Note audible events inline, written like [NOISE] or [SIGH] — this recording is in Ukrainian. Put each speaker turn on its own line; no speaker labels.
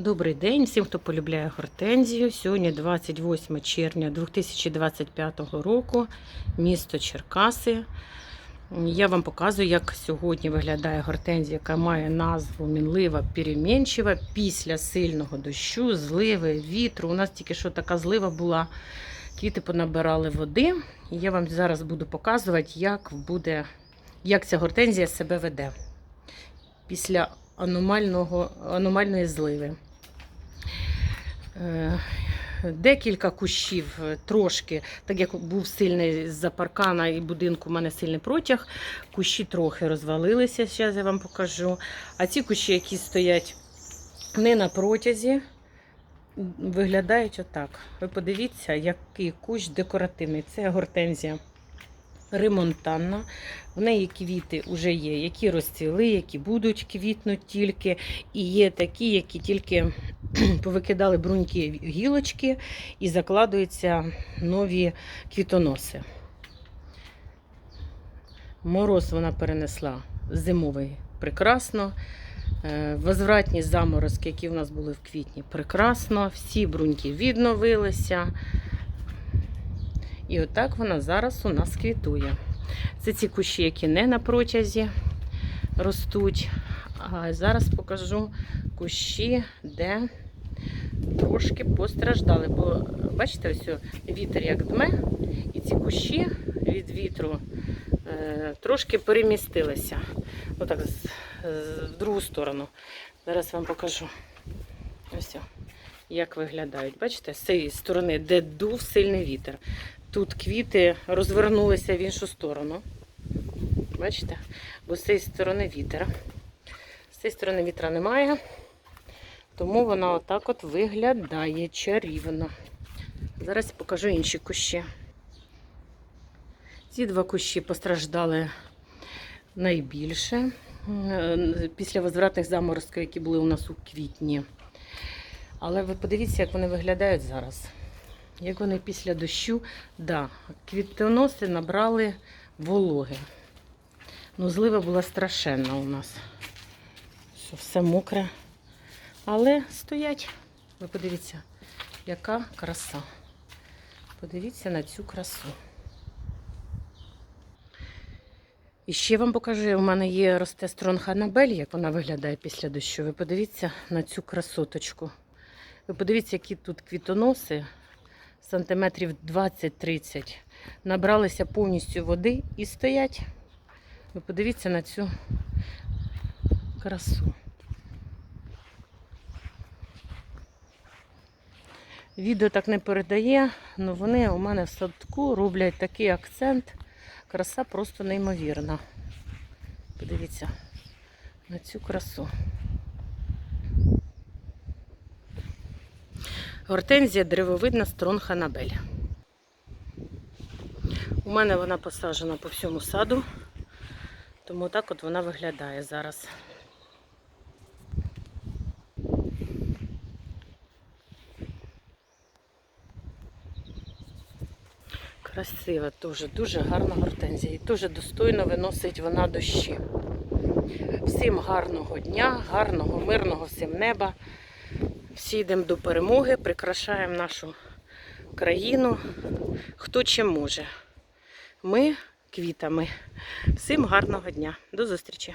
Добрий день всім, хто полюбляє гортензію. Сьогодні 28 червня 2025 року, місто Черкаси. Я вам показую, як сьогодні виглядає гортензія, яка має назву мінлива перемінчива після сильного дощу, зливи, вітру. У нас тільки що така злива була. Квіти понабирали води. Я вам зараз буду показувати, як буде, як ця гортензія себе веде після аномального, аномальної зливи. Е, Декілька кущів е, трошки, так як був сильний з-за паркана і будинку, у мене сильний протяг, кущі трохи розвалилися, зараз я вам покажу. А ці кущі, які стоять не на протязі, виглядають отак. Ви подивіться, який кущ декоративний. Це гортензія ремонтанна. В неї квіти вже є, які розцвіли, які будуть квітнути тільки. І є такі, які тільки [CLEARS THROAT] повикидали бруньки гілочки і закладуються нові квітоноси. Мороз вона перенесла зимовий прекрасно. Е, Возвратні заморозки, які в нас були в квітні, прекрасно. Всі бруньки відновилися. І отак вона зараз у нас квітує. Це ці кущі, які не на протязі ростуть. А зараз покажу кущі, де трошки постраждали. Бо бачите, ось вітер як дме, і ці кущі від вітру е, трошки перемістилися. Отак, з- з- в другу сторону. Зараз вам покажу. Ось, як виглядають. Бачите, з цієї сторони, де дув сильний вітер. Тут квіти розвернулися в іншу сторону. Бачите? Бо з цієї сторони вітер. З цієї сторони вітра немає. Тому вона отак от виглядає чарівно. Зараз покажу інші кущі. Ці два кущі постраждали найбільше після возвратних заморозків, які були у нас у квітні. Але ви подивіться, як вони виглядають зараз. Як вони після дощу, да, квітоноси набрали вологи. Ну, злива була страшенна у нас. Що все мокре. Але стоять. Ви подивіться, яка краса. Подивіться на цю красу. І ще вам покажу, у мене є росте стронханабель, як вона виглядає після дощу. Ви подивіться на цю красоточку. Ви подивіться, які тут квітоноси сантиметрів 20-30. Набралися повністю води і стоять. Ви подивіться на цю красу. Відео так не передає, але вони у мене в садку роблять такий акцент. Краса просто неймовірна. Подивіться на цю красу. Гортензія деревовидна стронханабель. У мене вона посаджена по всьому саду, тому так от вона виглядає зараз. Красива, дуже, дуже гарна гортензія. І дуже достойно виносить вона дощі. Всім гарного дня, гарного, мирного всім неба. Всі йдемо до перемоги, прикрашаємо нашу країну. Хто чим може. Ми квітами. Всім гарного дня. До зустрічі!